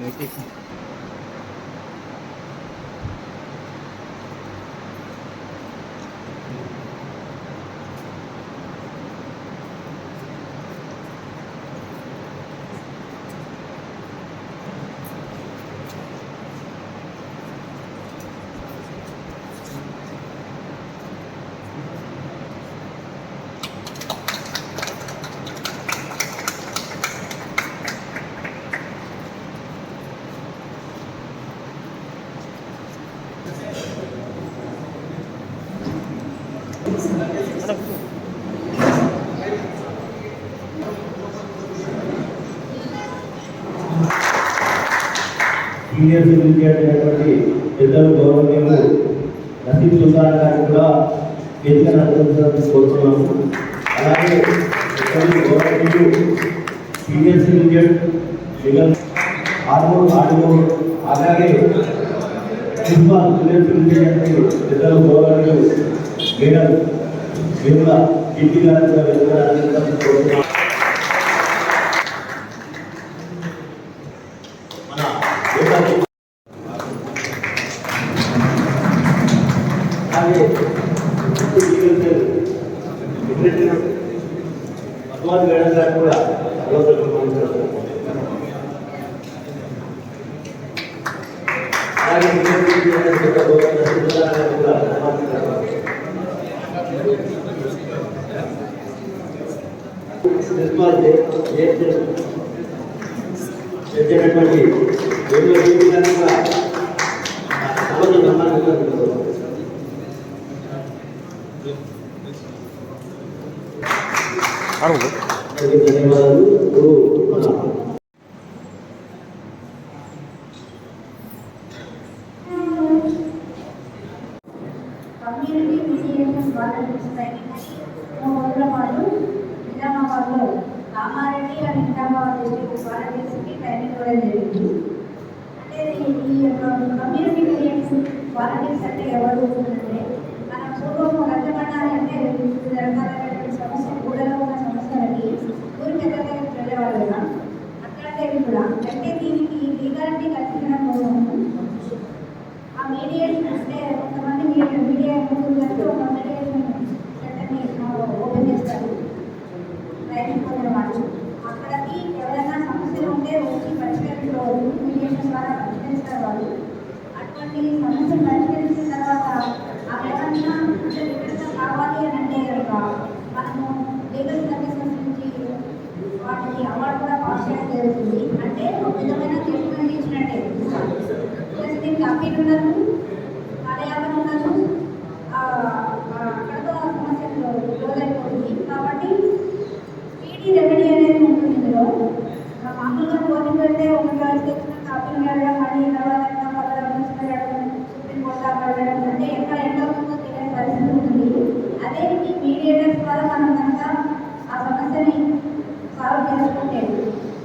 没地方 senior citizen అయినటువంటి పెద్దలు గౌరవనీయులు నసీబ్ సుల్తాన్ గారిని కూడా వేదిక నడుపుతున్నట్టు కోరుతున్నాము. అలాగే పెద్దలు గౌరవనీయులు సీనియర్ సిటిజన్ జగన్ ఆర్మూర్ ఆర్మూర్ అలాగే ప్రిన్సిపాల్ సీనియర్ సిటిజన్ అయినటువంటి పెద్దలు గౌరవనీయులు మేడం వేముల ఇంటి గారిని కూడా వేదిక నడుపుతున్నట్టు కోరుతున్నాము మన దేశాన్ని అలాగే భగవాన్ మేడం గారు కూడా ఆలోచనలు పంపించారు. అలాగే యూనివర్సిటీ యొక్క గౌరవ సభ్యులు గారు కూడా సన్మానించారు. ప్రిన్సిపాల్ జే- జే- చేసినటువంటి రెండు జీవితాన్ని కూడా సభను సన్మానించారు. అందరికీ ధన్యవాదాలు ఇప్పుడు మన కమ్యూనిటీ మీడియేషన్ వాలంటీర్స్ ట్రైనింగ్ అని మూడు రోజుల పాటు నిజామాబాద్లో కామారెడ్డి అండ్ నిజామాబాద్ డిస్ట్రిక్ట్ వాలంటీర్స్కి ట్రైనింగ్ జరిగింది అంటే ఈ- యొక్క కమ్యూనిటీ అంటే ఎవరు అంటే మన పూర్వం రచ్చబండాలి అంటే వివిధ రకాలైనటువంటి సమస్య ఊళ్ళలో ఉన్న సమస్యలకి ఊరి పెద్ద వెళ్ళేవాళ్ళు కదా కూడా అంటే దీనికి లీగాలిటీ కల్పించడం కోసం ఆ మీడియేషన్ అంటే కొంతమంది మీడియా మీడియా ఒక మీడియేషన్ సెంటర్ని ఓపెన్ చేస్తారు ట్రైనింగ్ పొందిన వాళ్ళు అక్కడికి ఎవరైనా సమస్యలు ఉంటే వచ్చి పరిష్కరించుకోవచ్చు మీడియేషన్ ద్వారా పరిష్కరిస్తారు వాళ్ళు అటువంటి సమస్యలు పరిష్కరించిన తర్వాత ఆ ఎవరైనా అంటే వివరంగా కావాలి అని అంటే కనుక మనము లీగల్ సర్వీసెస్ నుంచి వాటికి అవార్డు కూడా పాస్ చేయడం జరుగుతుంది. అంటే ఒక విధమైన ట్రీట్మెంట్ ఇచ్చినట్టే. ప్లస్ దీనికి అప్పీల్ ఉండదు కార్యాలయం ఉండదు కడప సమస్యలు క్లోజ్ అయిపోతుంది కాబట్టి స్పీడీ రెమెడీ అనేది ఉంటుంది ఇందులో. ఆ, మామూలుగా కోర్టు పెడితే ఒక గ్లాస్ తెచ్చిన కాపీలు వెళ్ళడం మళ్ళీ తర్వాత ఇంకా పదహారు సుప్రీం కోర్టు దాకా వెళ్ళడం అంటే ఎక్కడ ఎంత ఉందో తెలియని పరిస్థితి ఉంటుంది. అదే ఈ మీడియేటర్స్ ద్వారా మనం కనుక ఆ సమస్యని సాల్వ్ చేసుకుంటే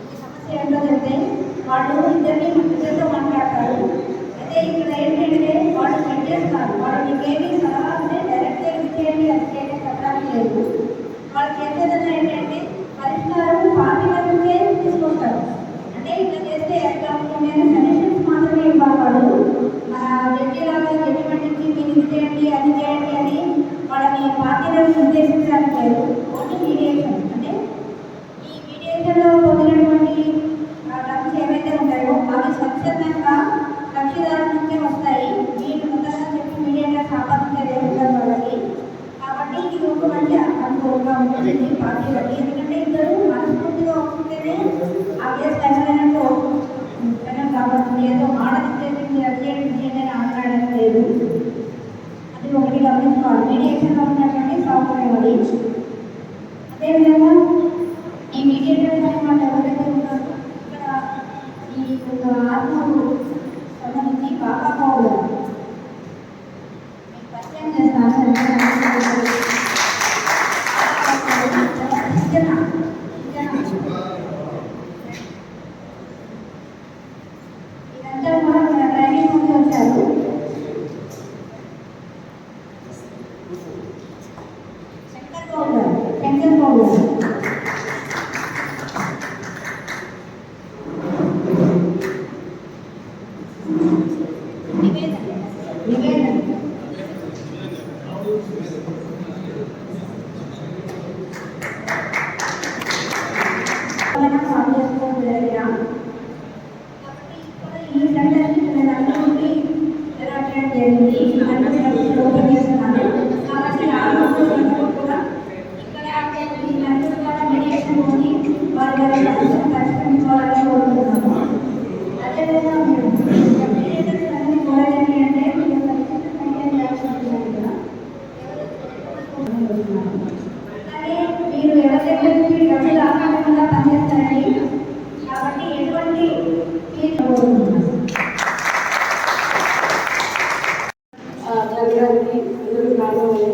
ఈ సమస్య ఏంటో చెప్తే అందరినీ మంచి ఇద్దరితో మాట్లాడతారు అయితే ఇక్కడ ఏంటంటే వాళ్ళు కట్ చేస్తారు వాళ్ళు మీకేమి సలహా ఉంటే డైరెక్ట్గా ఇచ్చేయండి అది చేయండి చెప్పడానికి లేదు వాళ్ళు చేసేదన్నా ఏంటంటే పరిష్కారం పార్టీల నుంచే తీసుకొస్తారు అంటే ఇట్లా చేస్తే ఎట్లా ఉంటుంది అని సజెషన్స్ మాత్రమే ఇవ్వాలి వాళ్ళు మన జడ్జిలాగా జడ్జిమెంట్ ఇచ్చి మీరు ఇది చేయండి అది చేయండి అని వాళ్ళని పార్టీలను నిర్దేశించడానికి లేదు ఓన్లీ మీడియేషన్ అంటే ఈ మీడియేషన్లో పొందినటువంటి టర్మ్స్ ఏవైతే ఉంటాయో అవి స్వచ్ఛందంగా కక్షిదారు నుంచే వస్తాయి మీరు ముందుగా చెప్పి మీడియేటర్స్ ఆపాదించేది ఉంటారు వాళ్ళకి కాబట్టి ఇది ఒక మంచి అనుభవంగా ఉంటుంది పార్టీలకి ఎందుకంటే ఇద్దరు మనస్ఫూర్తిగా ఒప్పుకుంటేనే ఆ కేసు కనగనట్టు కనుక కాబట్టి ఏదో మాట చేసి అది చేయండి ఇది చేయండి అని ఆడడం లేదు అది ఒకటి మీడియేషన్లో ఉన్నటువంటి సౌకర్యం అది అదేవిధంగా ఈ మీడియేటర్స్ అనే వాళ్ళు ఎవరైతే ఉన్నారో ఇక్కడ ఈ యొక్క ఆత్మకు సంబంధించి బాబా పౌరు గారు. మీకు పరిచయం చేస్తాను సృజన. సృజన. ఇదంతా కూడా మన ట్రైనింగ్ నుండి వచ్చారు శంకర్ గౌడ్ గారు శంకర్ గౌడ్ గారు నివేదన నివేదన మనం సాల్వ్ చేసుకోవడం జరిగినా కాబట్టి ఇప్పుడు ఈ సెంటర్ని నేను అందరికీ ఎలా చేయడం జరిగింది అన్ని ఓపెన్ చేస్తున్నాను కాబట్టి ఆ రోజు అందరూ కూడా ఇక్కడ ఈ సెంటర్ ద్వారా మెడిటేషన్ ఉంది వారి వారి సమస్యను పరిష్కరించుకోవాలని కోరుకుంటున్నాము అదేవిధంగా మీరు మెడిటేటర్స్ అన్ని కోరాలి అంటే మీరు పరిస్థితి మెయింటైన్ చేయాల్సి ఉంటుంది ఇక్కడ అలాగే మీరు ఎవరి దగ్గర నుంచి డబ్బులు ఆకారంగా పనిచేస్తారండి కాబట్టి ఎటువంటి ఫీజు కోరుకుంటున్నాను జరగడానికి అందరూ కావాలి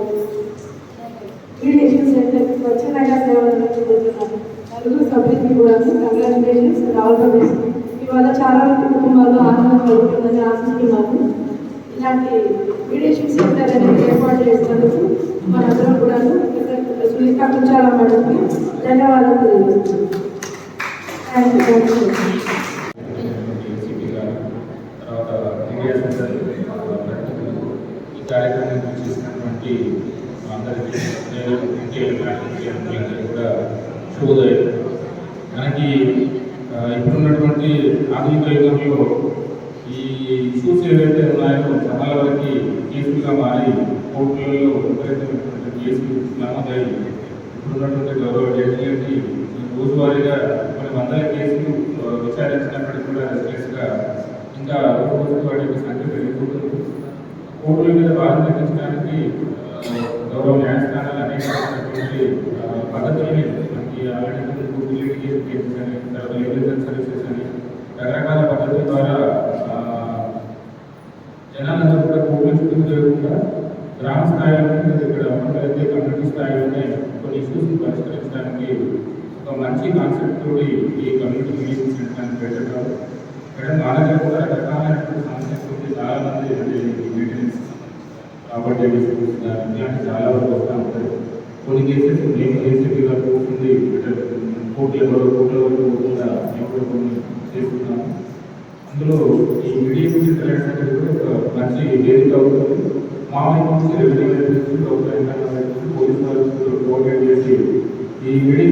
మీడియేషన్ సెంటర్కి స్వచ్ఛందంగా సేవలు నలుగురు సభ్యులకి కూడా కంగ్రాచులేషన్స్ రావడం ఇవాళ చాలా మంది కుటుంబాల్లో ఆనందం కలుగుతుందని ఆశిస్తున్నాను ఇలాంటి మీడియేషన్ సెంటర్ అనేది ఏర్పాటు చేసినందుకు మనందరం కూడా సునీత కుంచాల మేడంకి ధన్యవాదాలు తెలియజేస్తున్నాను థ్యాంక్ యూ కార్యక్రమం చేసినటువంటి అందరికీ నేను ఎన్టీఆర్ ఫ్యాకల్టీ అందరికీ కూడా శుభోదయం మనకి ఇప్పుడున్నటువంటి ఆధునిక యుగంలో ఈ ఇష్యూస్ ఏవైతే ఉన్నాయో చాలా వరకు కేసులుగా మారి కోర్టులలో విపరీతమైనటువంటి కేసులు నమోదై ఇప్పుడున్నటువంటి గౌరవ జడ్జిలకి రోజువారీగా కొన్ని వందల కేసులు విచారించినప్పటికీ కూడా రెస్ట్లెస్గా ఇంకా రోజు రోజు వాటి యొక్క సంఖ్య పెరిగిపోతుంది. కోర్టుల మీద భారం తగ్గించడానికి గౌరవ న్యాయస్థానాలు అనేక పద్ధతుల్ని మనకి ఆల్రెడీ కోర్టు లిటిగేషన్ కేసెస్ అని తర్వాత లీగల్ సర్వీసెస్ అని రకరకాల పద్ధతుల ద్వారా ఆ, జనాలందరూ కూడా కోర్టుల చుట్టూ తిరగకుండా గ్రామ స్థాయిలోనే ఇక్కడ ఉన్నట్లయితే కమ్యూనిటీ స్థాయిలోనే కొన్ని ఇష్యూస్ని పరిష్కరించడానికి ఒక మంచి కాన్సెప్ట్ తోటి ఈ కమ్యూనిటీ మీటింగ్ సెంటర్ పెట్టడం ఇక్కడ మా దగ్గర కూడా రకరకాలైనటువంటి సమస్యలు ఉంది చాలా మంది అంటే ఈ మెయింటెనెన్స్ ప్రాపర్టీ డిస్ప్యూట్స్ కానీ ఇలాంటి చాలా వరకు వస్తూ ఉంటాయి కొన్ని కేసెస్ నేను ఏసీపీ గారు కూర్చుంది కోర్టుల వరకు కోర్టుల వరకు పోకుండా ఎప్పుడు కొన్ని చేస్తున్నాము అందులో ఈ మీడియం సెంటర్ అనేది కూడా ఒక మంచి వేదిక అవుతుంది. మా వైపు నుంచి రెవెన్యూ పోలీస్ వారు కోఆర్డినేట్ చేసి ఈ మీడియం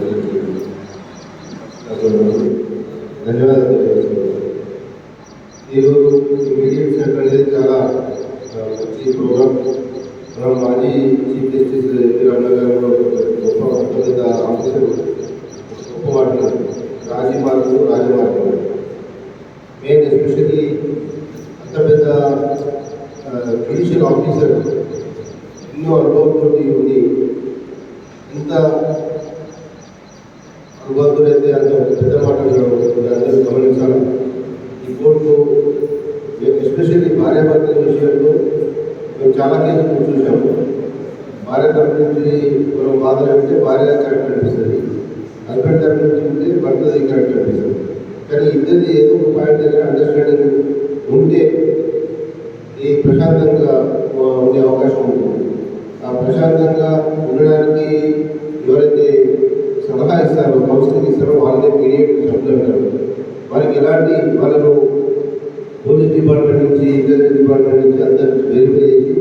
ఫాదర్ అంటే భార్య కరెక్ట్ అనిపిస్తుంది హస్బెండ్ తరపు నుంచి ఉంటే భర్తది కరెక్ట్ అనిపిస్తుంది కానీ ఇద్దరిది ఏదో ఒక పాయింట్ దగ్గర అండర్స్టాండింగ్ ఉంటే ఈ ప్రశాంతంగా ఉండే అవకాశం ఉంటుంది. ఆ ప్రశాంతంగా ఉండడానికి ఎవరైతే సలహా ఇస్తారో కౌన్సిలింగ్ ఇస్తారో వాళ్ళనే మీడియేట్ చెప్తుంటారు వారికి ఎలాంటి వాళ్ళను పోలీస్ డిపార్ట్మెంట్ నుంచి ఇంటెలిజెన్స్ డిపార్ట్మెంట్ నుంచి అందరూ వెరిఫై చేసి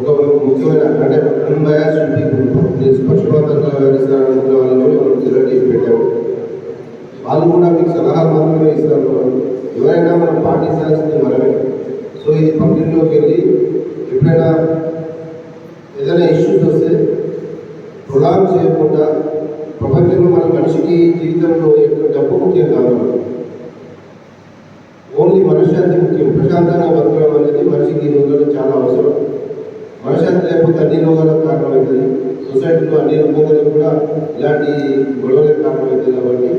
ఒక ముఖ్యమైన అంటే అన్బయాస్ పీపుల్ నిష్పక్షపాతంగా వ్యవహరిస్తారనుకునే వాళ్ళని మనం సెలెక్ట్ చేసి పెట్టాము. వాళ్ళు కూడా మీకు సలహాలు మాత్రమే ఇస్తారు. ఎవరైనా మనం పాటించాల్సింది మనమే సో ఇది పబ్లిక్లోకి వెళ్ళి ఎప్పుడైనా ఏదైనా ఇష్యూస్ వస్తే ప్రొలాంగ్ చేయకుండా ప్రపంచంలో మన మనిషికి జీవితంలో ఎక్కువ డబ్బు ముఖ్యం కాదు. ఓన్లీ మనశ్శాంతి ముఖ్యం. ప్రశాంతంగా బతకడం అనేది మనిషికి ఈ రోజుల్లో చాలా అవసరం. మనశ్శాంతి లేకపోతే అన్ని రోగాలకు కారణమవుతుంది సొసైటీలో అన్ని రోగాలకు కూడా ఇలాంటి గొడవలకు కారణమవుతుంది కాబట్టి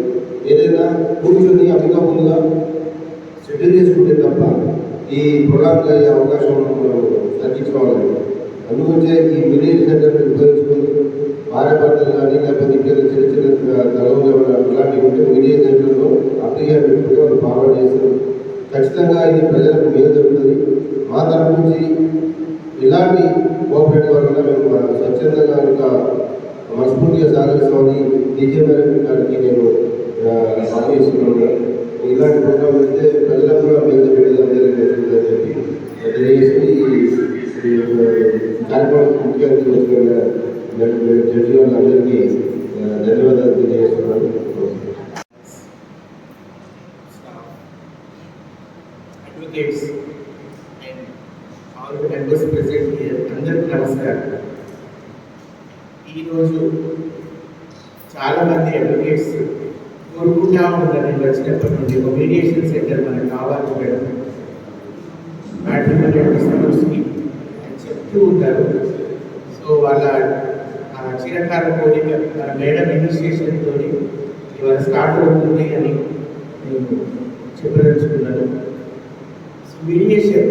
ఏదైనా కూర్చొని అమిగా ముందుగా సెటిల్ చేసుకుంటే తప్ప ఈ ప్రొలాంగ్ అయ్యే అవకాశం మనం తగ్గించుకోవాలి. అందుకొచ్చే ఈ విలేజ్ సెంటర్ని ఉపయోగించుకొని భార్య భర్తలు కానీ లేకపోతే ఇంకా చిన్న చిన్న తలవులు ఏమైనా ఇలాంటివి ఉంటే విలేజ్ సెంటర్లో అప్లికేషన్ పెట్టుకుంటే వాళ్ళు ఫార్వర్డ్ చేస్తారు. ఖచ్చితంగా ఇది ప్రజలకు మేలు జరుగుతుంది. మా తరపు నుంచి ఇలాంటి కోఆపరేటివ్ వల్ల మేము మన స్వచ్ఛందంగా కనుక మనస్ఫూర్తిగా సహకరిస్తామని డీజే గారికి నేను ఆలోచిస్తున్నాను ఇలాంటి ప్రోగ్రామ్ అయితే ప్రజలకు కూడా మేలు జరిగేది అందరికీ చెప్పి తెలియజేసి ఈ కార్యక్రమం ముఖ్య అతిథి వచ్చిన జడ్జి వాళ్ళందరికీ ఆ, ధన్యవాదాలు తెలియజేస్తున్నాను advocates and all the members present here, అందరికీ నమస్కారం ఈరోజు చాలా మంది అడ్వకేట్స్ కోరుకుంటా ఉన్నారు నేను వచ్చినప్పటి నుండి ఒక మీడియేషన్ సెంటర్ మనకు కావాలి మేడం మ్యాట్రిమోనియల్ డిస్ప్యూట్స్కి అని ఉంటారు. సో వాళ్ళ ఆ చిరకాల కోరిక మన మేడం ఇనిషియేషన్తో ఇవాళ స్టార్ట్ అవుతుంది అని నేను చెప్పదలుచుకున్నాను. మీడియేషన్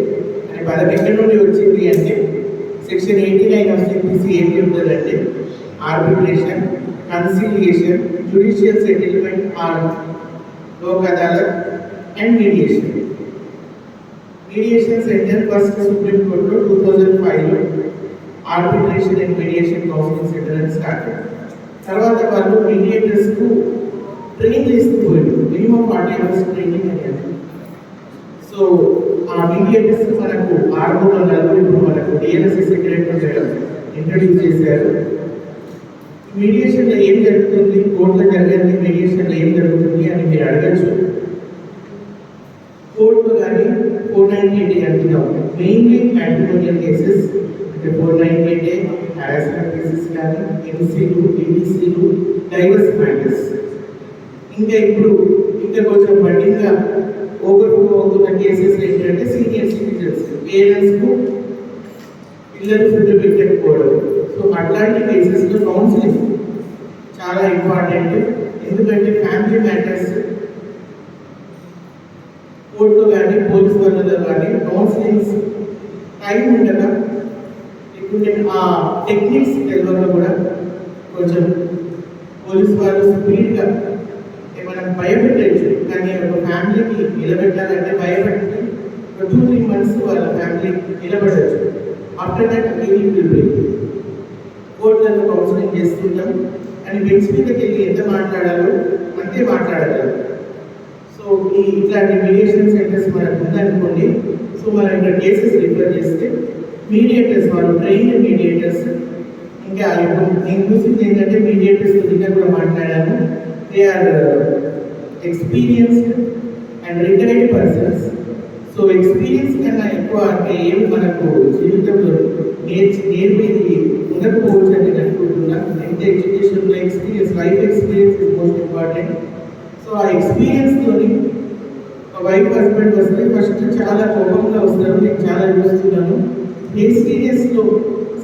అనే పదం ఎక్కడి నుండి వచ్చింది అంటే section eighty nine of CPC ఏం చెప్తుందంటే arbitration conciliation judicial settlement or Lok Adalat and mediation. Mediation centre first supreme కోర్టులో టూ థౌజండ్ ఫైవ్లో arbitration and mediation counselling centre అని స్టార్ట్ తర్వాత వాళ్ళు మీడియేటర్స్కు ట్రైన్ చేస్తూ పోయారు మినిమం ఫార్టీ అవర్స్ ట్రైనింగ్ అనేది. సో ఆ మీడియేటర్స్ మనకు ఆరు మూడు ఇప్పుడు మనకు డిఎన్ఎస్ఎస్ సెక్రటరీ ఇంట్రడ్యూస్ చేశారు. మీడియేషన్లో ఏం జరుగుతుంది? కోర్టులో జరిగేది మీడియేషన్లో ఏం జరుగుతుంది అని మీరు అడగచ్చు కోర్టులో కానీ ఫోర్ నైన్టీ ఎయిట్ అంటున్నాం మెయిన్లీ మ్యాట్రిమోనియల్ కేసెస్ అంటే four ninety eight harassment cases కానీ ఎంసీలు ఈబీసీలు డైవర్స్ మ్యాటర్స్ ఇంకా ఇప్పుడు ఇంకా కొంచెం బట్టిగా ఓవర్ అవుతున్న కేసెస్ ఏంటంటే సీనియర్ సిటిజన్స్ పేరెంట్స్కు పిల్లలు ఫుడ్ పెట్టకపోవడం. సో అట్లాంటి కేసెస్లో కౌన్సిలింగ్ చాలా ఇంపార్టెంట్ ఎందుకంటే ఫ్యామిలీ మ్యాటర్స్ కోర్టులో కానీ పోలీస్ వాళ్ళలో కానీ కౌన్సిలింగ్స్ టైం ఉండగా లేకుంటే ఆ టెక్నిక్స్ తెలియక కూడా కొంచెం పోలీస్ వాళ్ళు స్పీడ్గా ఏమైనా భయపెట్టచ్చు కానీ ఒక ఫ్యామిలీకి నిలబెట్టాలంటే భయపెట్టి ఒక టూ త్రీ మంత్స్ వాళ్ళ family నిలబడచ్చు. After that again will break కోర్టులలో counselling చేస్తుంటాం. అని బెంచ్ మీదకి వెళ్ళి ఎంత మాట్లాడాలో అంతే మాట్లాడగలం. ఈ ఇట్లాంటి మీడియేషన్ సెంటర్స్ మనకు ఉందనుకోండి సో మనం ఇక్కడ కేసెస్ రిఫర్ చేస్తే మీడియేటర్స్ వాళ్ళు ట్రైన్ మీడియేటర్స్ ఇంకా ఇప్పుడు నేను చూసింది ఏంటంటే మీడియేటర్స్ దగ్గర కూడా మాట్లాడాను. They are experienced and retired persons so experience కన్నా ఎక్కువ అంటే ఏం మనకు జీవితంలో నేర్చు నేర్పేది ఉండకపోవచ్చు అని నేను అనుకుంటున్నా. అంటే ఎడ్యుకేషన్లో experience life experience is most important so ఆ ఎక్స్పీరియన్స్ తోని వైఫ్ హస్బెండ్ వస్తే ఫస్ట్ చాలా కోపంగా వస్తారు. నేను చాలా చూస్తున్నాను ఏ సీరియస్లో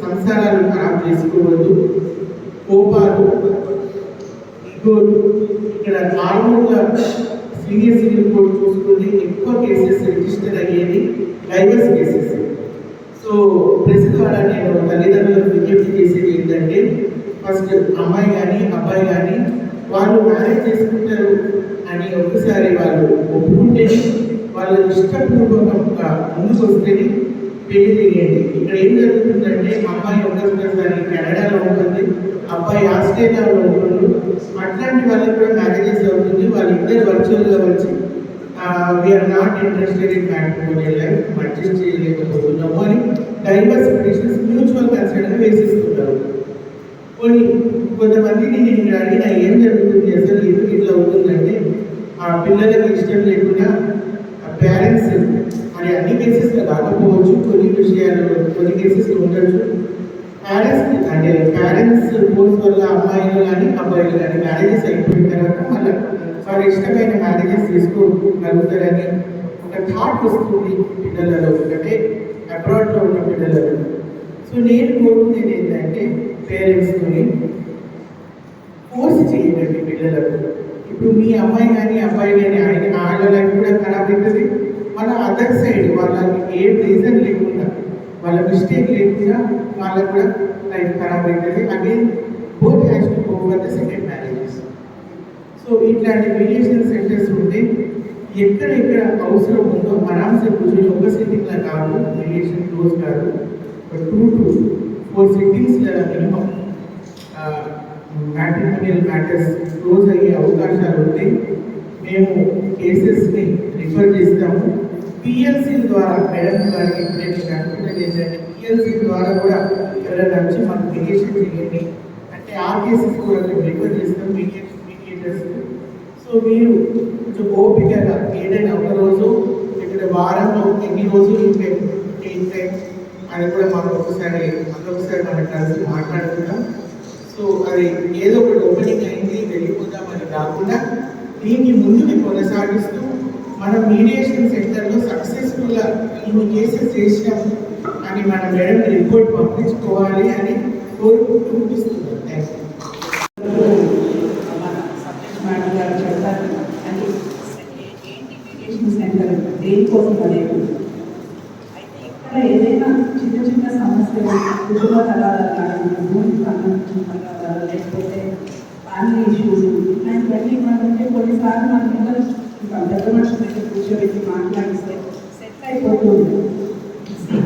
సంసారాలు ఖరాబ్ చేసుకోవద్దు. కోపాలు ఇగోలు ఇక్కడ నార్మల్గా సీనియర్ సివిల్ కోర్టు చూసుకుంటే ఎక్కువ కేసెస్ రిజిస్టర్ అయ్యేది డైవర్స్ కేసెస్ సో ప్రెస్ ద్వారా నేను తల్లిదండ్రులకు విజ్ఞప్తి చేసేది ఏంటంటే ఫస్ట్ అమ్మాయి కానీ అబ్బాయి కానీ వాళ్ళు మ్యారేజ్ చేసుకుంటారు అని ఒక్కసారి వాళ్ళు ఒప్పుకుంటే వాళ్ళు ఇష్టపూర్వకంగా ముందుకు వస్తేనే పెళ్ళి చేయండి. ఇక్కడ ఏం జరుగుతుందంటే అమ్మాయి ఒకసారి కెనడాలో ఉంటుంది అబ్బాయి ఆస్ట్రేలియాలో ఉంటుంది. అట్లాంటి వాళ్ళకి కూడా మ్యారేజెస్ అవుతుంది. వాళ్ళిద్దరు వర్చువల్గా వచ్చి we are not interested in matrimonial life adjust చేయలేకపోతున్నాము అని డైవర్స్ మ్యూచువల్ కన్సర్న్గా వేసిస్తున్నారు కొన్ని కొంతమందికి నేను అడిగిన ఏం జరుగుతుంది అసలు? ఎందుకు ఇట్లా అవుతుందంటే ఆ పిల్లలకి ఇష్టం లేకుండా ఆ పేరెంట్స్ మరి అన్ని కేసెస్లో కాకపోవచ్చు కొన్ని విషయాలు కొన్ని కేసెస్లో ఉండొచ్చు. పేరెంట్స్ అంటే పేరెంట్స్ ఫోర్స్ వల్ల అమ్మాయిలు కానీ అబ్బాయిలు కానీ మ్యారేజెస్ అయిపోయిన తర్వాత మళ్ళీ వారి ఇష్టమైన మ్యారేజెస్ తీసుకోగలుగుతారని ఒక థాట్ వస్తుంది పిల్లలలో. ఒకటే అబ్రాడ్లో ఉన్న పిల్లలలో. సో నేను కోరుకునేది ఏంటంటే పేరెంట్స్ని ఫోర్స్ చేయండి పిల్లలకు ఇప్పుడు మీ అమ్మాయి కానీ అబ్బాయి కానీ ఆయన వాళ్ళ లైఫ్ కూడా ఖరాబ్ అవుతుంది మన అదర్ సైడ్ వాళ్ళకి ఏ రీజన్ లేకుండా వాళ్ళ మిస్టేక్ లేకుండా వాళ్ళకు కూడా లైఫ్ ఖరాబ్ అవుతుంది again both has to go for the second marriages so ఇట్లాంటి మీడియేషన్ సెంటర్స్ ఉంటే ఎక్కడెక్కడ అవసరం ఉందో ఆరామ్సే కూర్చొని ఒక సిట్టింగ్లో కాదు మీడియేషన్ క్లోజ్ కాదు టూ టు ఫోర్ సిట్టింగ్స్లో మినిమం మ్యాట్రిమోనియల్ మ్యాటర్స్ క్లోజ్ అయ్యే అవకాశాలు ఉంటాయి మేము కేసెస్ని రిఫర్ చేస్తాము. పిఎల్సీ ద్వారా మేడం గారికి నేను కనుక్కున్నది ఏంటంటే పిఎల్సీ ద్వారా కూడా ఎవరైనా వచ్చి మాకు మీడియేషన్ చేయండి. అంటే ఆ కేసెస్ కూడా మేము రిఫర్ చేస్తాం మీడియేషన్ మీడియేటర్స్ సో మీరు కొంచెం ఓపికగా ఏదైనా ఒక రోజు ఇక్కడ వారంలో ఎన్ని రోజులు ఉంటాయి ఉంటాయి అని కూడా మాకు ఒకసారి మరొకసారి మనం కలిసి మాట్లాడుకుందాం. సో అది ఏదో ఒకటి ఓపెనింగ్ అయింది వెళ్ళిపోదామని కాకుండా దీన్ని ముందుకు కొనసాగిస్తూ మన మీడియేషన్ సెంటర్లో సక్సెస్ఫుల్గా ఇన్ని కేసెస్ చేసినాం అని మన మేడం రిపోర్ట్ పంపించుకోవాలి అని కోరుకుంటూ ముగిస్తున్నాం థ్యాంక్ యూ మన సబ్జెక్ట్ మేడం గారు చెప్తారు అని ఏంటి మీడియేషన్ సెంటర్ దేనికోసం అనేది అయితే ఇక్కడ ఏదైనా చిన్న చిన్న సమస్యలు కుటుంబ తగాదాలు కానీ భూమికి సంబంధించిన తగాదాలు లేకపోతే ఫ్యామిలీ ఇష్యూస్ ఇట్లాంటివన్నీ మనకుంటే కొన్నిసార్లు మన పిల్లలు ఇంకా పెద్ద మనుషుల దగ్గర కూర్చోబెట్టి మాట్లాడిస్తే సెట్ అయిపోతుంది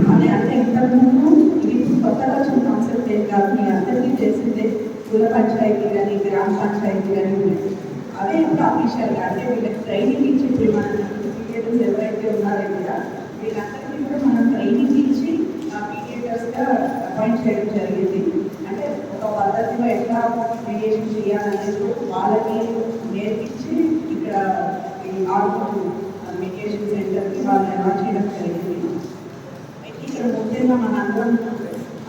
అదే అంటే ఇంతకుముందు ఇది ఇప్పుడు కొత్తగా వచ్చిన కాన్సెప్ట్ ఏం కాదు మీ అందరికీ తెలిసిందే కుల పంచాయతీ కానీ గ్రామ పంచాయతీ కానీ ఉన్నాయి అదే ఇప్పుడు అఫీషియల్గా అంటే వీళ్ళకి ట్రైనింగ్ ఇచ్చి ఇప్పుడు మన మీడియేటర్స్ ఎవరైతే ఉన్నారో కూడా వీళ్ళందరికీ కూడా మనం ట్రైనింగ్ ఇచ్చి ఆ మీడియేటర్స్గా అపాయింట్ చేయడం జరిగింది అంటే ఒక పద్ధతిలో ఎట్లా మీడియేషన్ చేయాలనేది వాళ్ళకి నేర్పించి ఇక్కడ ఈ ఆర్ట్ మీడియేషన్ సెంటర్కి వాళ్ళని అలవాటు చేయడం జరిగింది. అయితే ఇక్కడ ముఖ్యంగా మన అందరం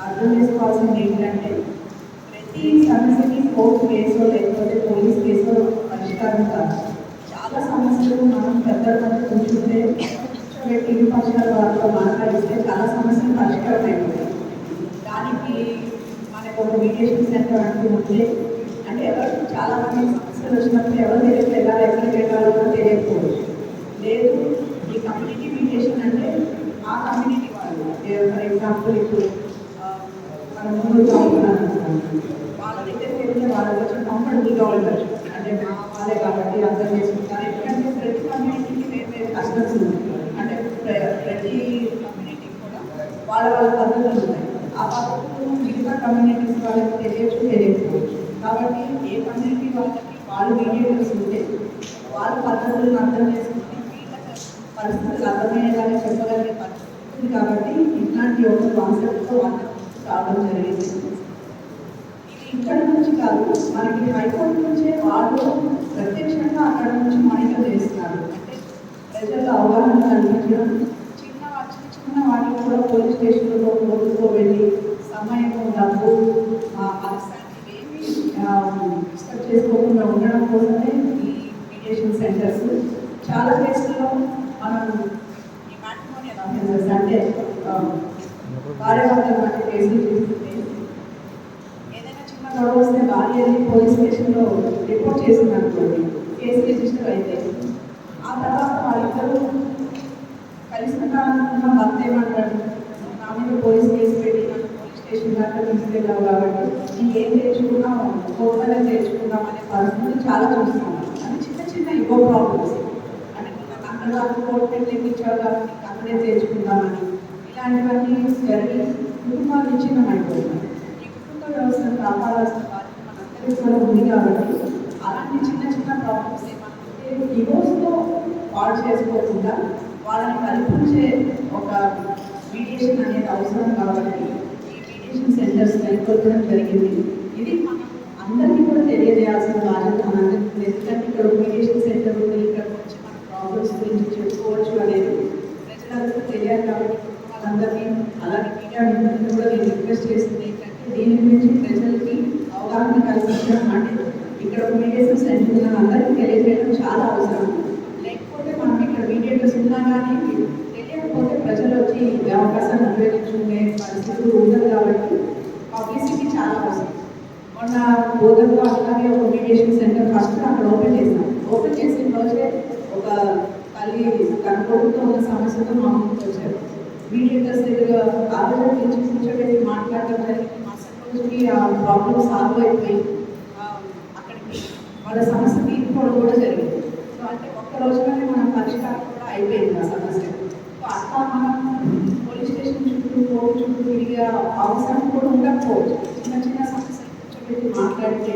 అర్థం చేసుకోవాల్సింది ఏంటంటే ప్రతి సమస్యకి కోర్టు కేసు లేకపోతే పోలీస్ కేసు పరిష్కారం కాదు. చాలా సమస్యలు మనం పెద్దల మధ్య కూర్చుంటే కూర్చోబెట్టి ఇరు పక్షాల వారితో మాట్లాడిస్తే చాలా సమస్యలు పరిష్కారం అయిపోతాయి. దానికి మనకు ఒక వెకేషన్ సెంటర్ అంటూ అంటే ఎవరు చాలా మంది సమస్యలు వచ్చినప్పుడు ఎవరు తెలియదు వెళ్ళాలి ఎక్కడికి వెళ్ళాలో కూడా లేదు ఈ కమ్యూనిటీ వెకేషన్ అంటే ఆ కమ్యూనిటీ వాళ్ళు ఫర్ ఎగ్జాంపుల్ ఇప్పుడు ఆ, మన ముందు చదువుతున్నాను వాళ్ళ దగ్గరికి వెళ్తే వాళ్ళ కొంచెం కంఫర్టబుల్గా ఉండొచ్చు అంటే మా వాళ్ళే కాబట్టి అర్థం చేసుకుంటారు. ఎందుకంటే ప్రతి కమ్యూనిటీకి వేరు వేరు కస్టమ్స్ ఉన్నాయి అంటే ప్రతి కమ్యూనిటీకి కూడా వాళ్ళ వాళ్ళ పద్ధతులు ఉన్నాయి ఆ పద్ధతులు మిగతా కమ్యూనిటీస్ వాళ్ళకి తెలియచ్చు తెలియకపోవచ్చు. కాబట్టి ఏ కమ్యూనిటీ వాళ్ళకి వాళ్ళు మీడియేటర్స్ ఉంటే వాళ్ళ పద్ధతులను అర్థం చేసుకుని పరిస్థితులు అర్థమయ్యేలాగా చెప్పగలిగే పరిస్థితి కాబట్టి ఇట్లాంటి ఒక కాన్సెప్ట్తో వాళ్ళకి రావడం జరిగింది. ఇది ఇక్కడ నుంచి కాదు మనకి హైకోర్టు నుంచే వాళ్ళు ప్రత్యక్షంగా అక్కడ నుంచి మానిటర్ చేస్తున్నారు. అంటే ప్రజల్లో అవగాహన కల్పించడం చిన్న చిన్న వాటికి కూడా పోలీస్ స్టేషన్లో సమయము డబ్బు ఆ, ఏమీ డిస్టర్బ్ చేసుకోకుండా ఉండడం కోసమే ఈ మెడిటేషన్ సెంటర్స్ చాలా కేసుల్లో మనం ఈ మ్యాట్రిమోనియల్ ఆఫీసర్స్ అంటే భార్యాభర్తలు భార్య మధ్య కేసులు తీసుకుంటే ఏదైనా చిన్న గొడవ వస్తే భార్య పోలీస్ స్టేషన్లో రిపోర్ట్ చేసింది అనుకోండి కేసు రిజిస్టర్ అయితే ఆ తర్వాత వాళ్ళిద్దరూ కలిసిపోతాననుకున్న భర్త ఏమంటాడు నా మీద పోలీస్ కేసు పెట్టి నన్ను పోలీస్ స్టేషన్ తీసుకెళ్ళావు కాబట్టి నీకేం తెచ్చుకున్నావు కోర్టులో తెచ్చుకుందాం అనే పరిస్థితులు చాలా చూస్తున్నాం అది చిన్న చిన్న ఇగో ప్రాబ్లమ్స్ అంటే నాకు అక్కడ దాకా కోర్టు తెప్పించావు కాబట్టి అక్కడే తెచ్చుకుందామని ఇలాంటివన్నీ జరిగి కుటుంబాలు విచ్ఛిన్నమైపోతున్నాయి ఈ కుటుంబ వ్యవస్థను కాపాడాల్సిన బాధ్యత మనందరికీ కూడా ఉంది కాబట్టి అలాంటి చిన్న చిన్న ప్రాబ్లమ్స్ ఏమంటే డివోర్స్తో పాడు చేసుకోకుండా వాళ్ళని కల్పించే ఒక మీడియేషన్ అనేది అవసరం కాబట్టి ఎడ్యుకేషన్ సెంటర్స్ కనుక్కోవడం జరిగింది. ఇది అందరికీ కూడా తెలియజేయాల్సిన బాధ్యత మనందరికీ ఎందుకంటే ఇక్కడ ఎడ్యుకేషన్ సెంటర్ ఉంది ఇక్కడ వచ్చి మన ప్రాబ్లమ్స్ గురించి చెప్పుకోవచ్చు అనేది ప్రజలందరూ తెలియాలి కాబట్టి వాళ్ళందరినీ అలాగే మీడియా మిత్రులను కూడా నేను రిక్వెస్ట్ చేస్తుంది ఏంటంటే దీని గురించి ప్రజలకి అవగాహన కల్పించడం అంటే ఇక్కడ మీడియేషన్ సెంటర్ ఉన్న అందరికీ తెలియజేయడం చాలా అవసరం. లేకపోతే మనకి ఇక్కడ మీడియేటర్స్ ఉన్నా కానీ తెలియకపోతే ప్రజలు వచ్చి అవకాశాన్ని ఉపయోగించుకునే పరిస్థితులు ఉండదు అట్లాగే సెంటర్ ఫస్ట్ అక్కడ ఓపెన్ చేసాం ఓపెన్ చేసిన రోజే ఒక తల్లి తన కొడుకుతో ఉన్న సమస్యతో మా ముందుకు వచ్చారు. మీడియేటర్స్ దగ్గర ఆలోచన నుంచి కూర్చోబెట్టి మాట్లాడటం జరిగింది మా రోజుకి ఆ ప్రాబ్లం సాల్వ్ అయిపోయి అక్కడికి వాళ్ళ సమస్య తీర్చుకోవడం కూడా జరిగింది. సో అంటే ఒక్క రోజులోనే మనం పరిష్కారం కూడా అయిపోయింది ఆ సమస్య. సో అట్లా మనం పోలీస్ స్టేషన్ చుట్టూ కోర్టు చుట్టూ తిరిగే అవసరం కూడా ఉండకపోవచ్చు. చిన్న చిన్న సమస్యలు కూర్చోబెట్టి మాట్లాడితే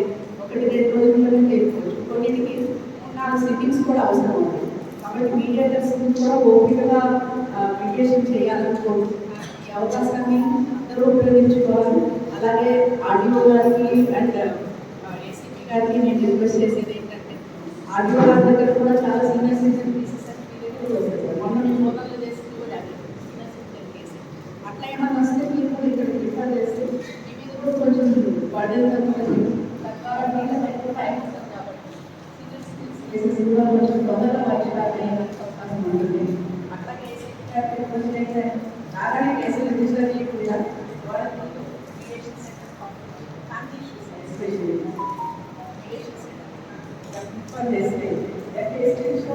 ఒకటి రెండు రోజుల్లోనే తీర్చుకోవచ్చు కొన్నిటికి మూడు నాలుగు సిట్టింగ్స్ కూడా అవసరం అవుతుంది కాబట్టి మీడియేటర్స్ కూడా ఓపికగా మీడియేషన్ చేయాలనుకుంటున్నాను ఈ అవకాశాన్ని అందరూ ఉపయోగించుకోవాలి. అలాగే ఆడియో గారికి అండ్ ఏసీపీ గారికి నేను రిక్వెస్ట్ చేసేది ఏంటంటే ఆడియో గారి దగ్గర కూడా చాలా సీనియర్ సిటిజన్ కేసెస్ అని మీ మొన్న నేను మోదల్లో చేసింది కూడా అదే సీనియర్ సిటిజన్ కేసు అట్లా ఏమైనా వస్తే మీరు కూడా ఇక్కడ ప్రిఫర్ చేస్తే మీ మీద కూడా కొంచెం బర్డెన్ తగ్గుతుంది తద్వారా మీద ఎక్కువ టైం ఉంటుంది కాబట్టి సీనియర్ సిటిజన్స్ కేసెస్ కూడా కొంచెం తొందరగా పరిష్కారం అయ్యేందుకు అవకాశం ఉంటుంది అట్లాగే ఏసీపీ గారికి రిక్వెస్ట్ అయితే నాగానే కేసులు రిజిస్టర్ చేయకుండా వాళ్ళకి mediation center పంపించి family issues especially mediation center prefer చేస్తే ఎక్కడ ఏ స్టేజ్లో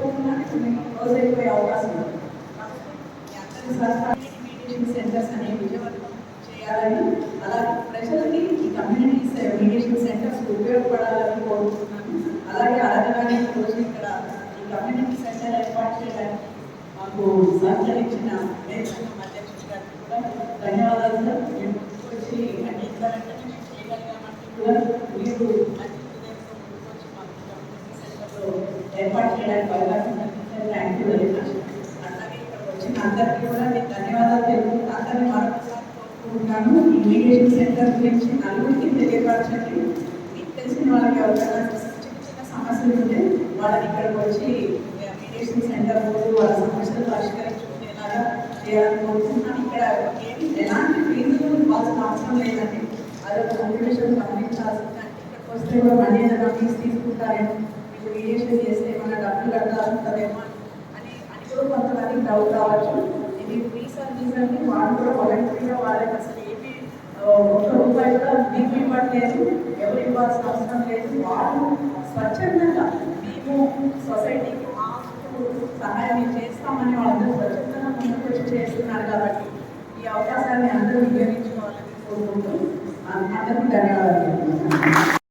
ఉన్నా మీకు క్లోజ్ అయిపోయే అవకాశం ఉంది కాబట్టి మీ అందరి సహకారం మీడియేషన్ సెంటర్స్ అనేవి విజయవంతం చేయాలని అలాగే ప్రజలకి ఈ కమ్యూనిటీస్ మీడియేషన్ సెంటర్స్ ఉపయోగపడాలని కోరుకుంటున్నాను అలాగే అడగడానికి రోజు ఇక్కడ ఈ కమ్యూనిటీ సెంటర్ ఏర్పాటు చేయడానికి మాకు సహకరించిన మేల్సంఘం అధ్యక్షుడి గారికి కూడా ధన్యవాదాలు సార్ మేము ముందుకు వచ్చి అంటే ఇంత వెంటనే మేము చేయగలిగామంటే కూడా మీరు మంచి హృదయంతో ముందుకు వచ్చి మాకు కమ్యూనిటీ సెంటర్లో ఏర్పాటు చేయడానికి అవకాశం కల్పించారు థ్యాంక్ యూ వెరీ మచ్ అట్లాగే ఇక్కడ వచ్చిన అందరికీ కూడా నేను ధన్యవాదాలు తెలుపుకుంటూ అందరినీ మరొకసారి కోరుకుంటున్నాను. ఇమిగ్రేషన్ సెంటర్ గురించి నలుగురికి తెలియపరచండి. మీకు తెలిసిన వాళ్ళకి ఎవరైనా చిన్న చిన్న సమస్యలు ఉంటే వాళ్ళని ఇక్కడికి వచ్చి ఇమిగ్రేషన్ సెంటర్ పోయి వాళ్ళ సమస్యలు పరిష్కరించుకునేలాగా చేయాలని కోరుకుంటున్నాను. ఇక్కడ ఏమి ఎలాంటి ఫీజులు ఇవ్వాల్సిన అవసరం లేదండి. అదొక కంప్యూటేషన్ గమనించాల్సింది. అంటే ఇక్కడికి వస్తే కూడా మనీ ఏదైనా ఫీజు తీసుకుంటారేమో. మీకు మీడియేషన్ చేస్తే ఏమైనా డబ్బులు కట్టాల్సి ఉంటుందేమో అని కూడా డౌట్ రావచ్చు ఇది ఫ్రీ సర్వీస్ అండి వాళ్ళు కూడా వాలంటరీగా వాళ్ళకి అసలు ఏమి ఆ, ఒక్క రూపాయి కూడా మీకు ఇవ్వట్లేదు. ఎవరు ఇవ్వాల్సిన అవసరం లేదు. వాళ్ళు స్వచ్ఛందంగా మేము సొసైటీకి మాకు సహాయం చేస్తామని వాళ్ళందరూ స్వచ్ఛందంగా ముందుకు వచ్చి చేస్తున్నారు కాబట్టి ఈ అవకాశాన్ని అందరూ వినియోగించుకోవాలని కోరుకుంటూ అందరికీ ధన్యవాదాలు